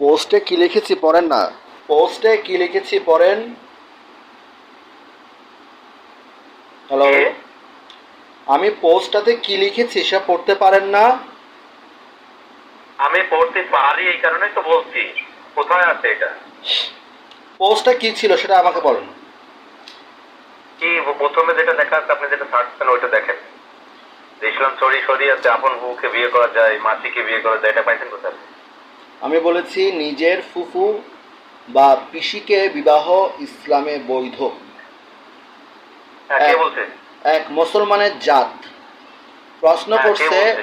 পোস্টে কি লিখেছি পড়েন না। পোস্টে কি লিখেছি পড়েন? হ্যালো আমি পোস্টটাতে কি লিখেছি সে পড়তে পারেন না। আমি পড়তে পারি এই কারণেই তো বলছি। কোথায় আছে এটা? পোস্টটা কি ছিল সেটা আমাকে বলেন। কি প্রথমে যেটা দেখা আছে আপনি যেটা ছাড়ছেন ওইটা দেখেন। ইসলাম সরি আছে আপন বউকে বিয়ে করা যায় মাসিকে বিয়ে করা যায় এটা পাইছেন কোথায়? আমি বলেছি নিজের ফুফু বা পিসিকে বিবাহ ইসলামে বৈধ। হ্যাঁ এক- মুসলমানের জাত। প্রশ্ন হ্যাঁ, করছে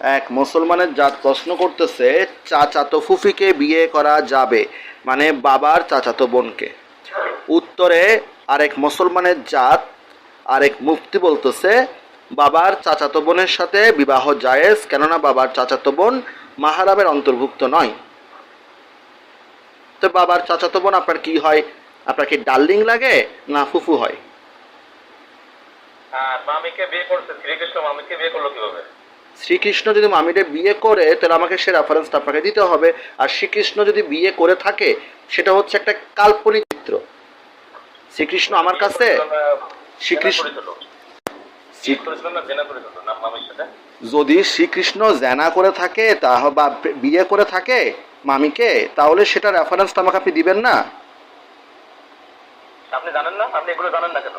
এক মুসলমানের জাত প্রশ্ন করতেছে চাচাতো ফুফিকে বিয়ে করা যাবে মানে বাবার চাচাতো বোনকে। উত্তরে আরেক মুসলমানের জাত আরেক মুফতি বলতেছে বাবার চাচাতো বোনের সাথে বিবাহ জায়েজ কেননা বাবার চাচাতো বোন মাহারামের অন্তর্ভুক্ত নয়। তো বাবার চাচাতো বোন আপনার কি হয়? আপনার কি ডার্লিং লাগে না ফুফু হয়? হ্যাঁ মামিকে বিয়ে করছে শ্রীকৃষ্ণ মামিকে বিয়ে করল কীভাবে? শ্রীকৃষ্ণ যদি মামিরে বিয়ে করে তাহলে আমাকে সে রেফারেন্সটা আপনাকে দিতে হবে। আর শ্রীকৃষ্ণ যদি বিয়ে করে থাকে সেটা হচ্ছে একটা কাল্পনিক চিত্র। শ্রীকৃষ্ণ আমার কাছে? শ্রীকৃষ্ণ যদি শ্রীকৃষ্ণ জেনা করে থাকে তা বা বিয়ে করে থাকে মামিকে তাহলে সেটা রেফারেন্সটা আমাকে আপনি দিবেন না। আপনি জানেন না? আপনি এগুলো জানেন না কেন?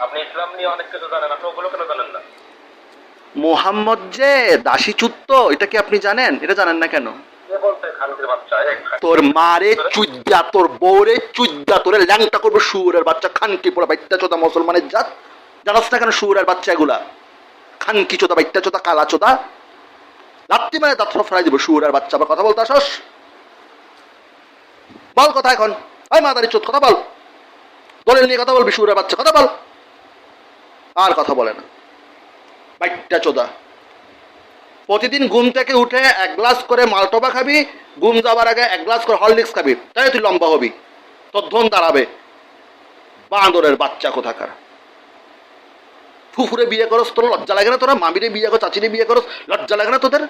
আপনি ইসলাম নিয়ে অনেক কিছু জানেন আপনি ওগুলো কেন জানেন না? মোহাম্মদ যে দাসীচুত্ত এটা কি আপনি জানেন? এটা জানেন না কেন? তোর মারে তোর তোরে ল্যাংটা শুয়োরের বাচ্চা, খানকি পোড়া চোদা মুসলমানের জাত। জানাস না কেন শুয়োরের বাচ্চা এগুলা? খানকি চোদা চোদা কালা চোদা। লাত্তি মানে দাঁত ফেলাই দিব শুয়োরের বাচ্চা, আবার কথা বলতে আসস? বল কথা এখন। ওই মাদারি চোদ, কথা বল। নিয়ে কথা বলবি, শুয়োরের বাচ্চা, কথা বল। আর কথা বলে না। বাইত্যা চোদা প্রতিদিন ঘুম থেকে উঠে এক গ্লাস করে মালটোবা খাবি, ঘুম যাবার আগে এক গ্লাস করে হরলিক্স খাবি তাই তুই লম্বা হবি। তোর ধন দাঁড়াবে। বাঁদরের বাচ্চা কোথাকার? ফুফুরে বিয়ে করস, তোর লজ্জা লাগে না তোরা? মামিরে বিয়ে করো চাচিরে বিয়ে করস, লজ্জা লাগে না তোদের?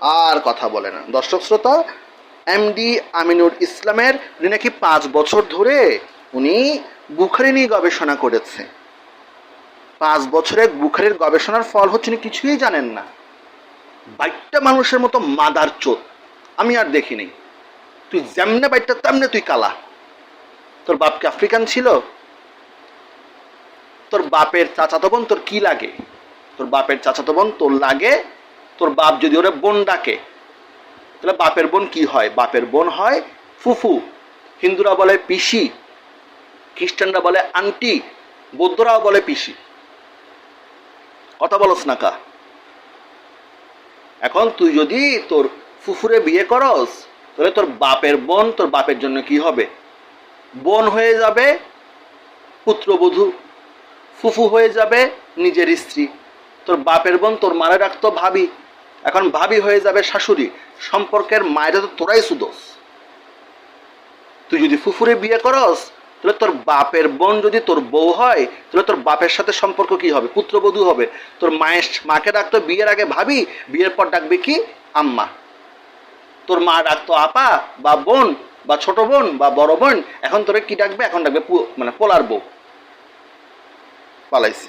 আর কথা বলে না। দর্শক শ্রোতা এমডি আমিনুর ইসলামের উনি নাকি পাঁচ বছর ধরে উনি বুখারি নিয়ে গবেষণা করেছে। পাঁচ বছরের বুখারের গবেষণার ফল হচ্ছে উনি কিছুই জানেন না। বাইকটা মানুষের মতো মাদার চোদ আমি আর দেখিনি তুই যেমনে বাইকটা তেমনে তুই কালা। তোর বাপকে আফ্রিকান ছিল? তোর বাপের চাচাতো বোন তোর কি লাগে? তোর বাপের চাচাতো বোন তোর লাগে? তোর বাপ যদি ওরে বোন ডাকে, তাহলে বাপের বোন কি হয়? বাপের বোন হয় ফুফু। হিন্দুরা বলে পিসি। খ্রিস্টানরা বলে আন্টি। বৌদ্ধরাও বলে পিসি। কথা বলস না কা। এখন তুই যদি তোর ফুফুরে বিয়ে করস, তাহলে তোর বাপের বোন তোর বাপের জন্য কি হবে? বোন হয়ে যাবে পুত্রবধূ, ফুফু হয়ে যাবে নিজের স্ত্রী, তোর বাপের বোন তোর মারে রাখতো ভাবি, এখন ভাবি হয়ে যাবে শাশুড়ি, সম্পর্কের মায়েরা তো তোরাই সুদোষ। তুই যদি ফুফুরে বিয়ে করস তাহলে তোর বাপের বোন যদি তোর বউ হয়, তাহলে তোর বাপের সাথে সম্পর্ক কি হবে? পুত্রবধূ হবে। তোর মায়ের মাকে ডাকতো বিয়ের আগে ভাবি, বিয়ের পর ডাকবে কি? আম্মা। তোর মা ডাকতো আপা বা বোন বা ছোট বোন বা বড় বোন, এখন তোরে কি ডাকবে? এখন ডাকবে মানে পোলার বউ। পালাইছে।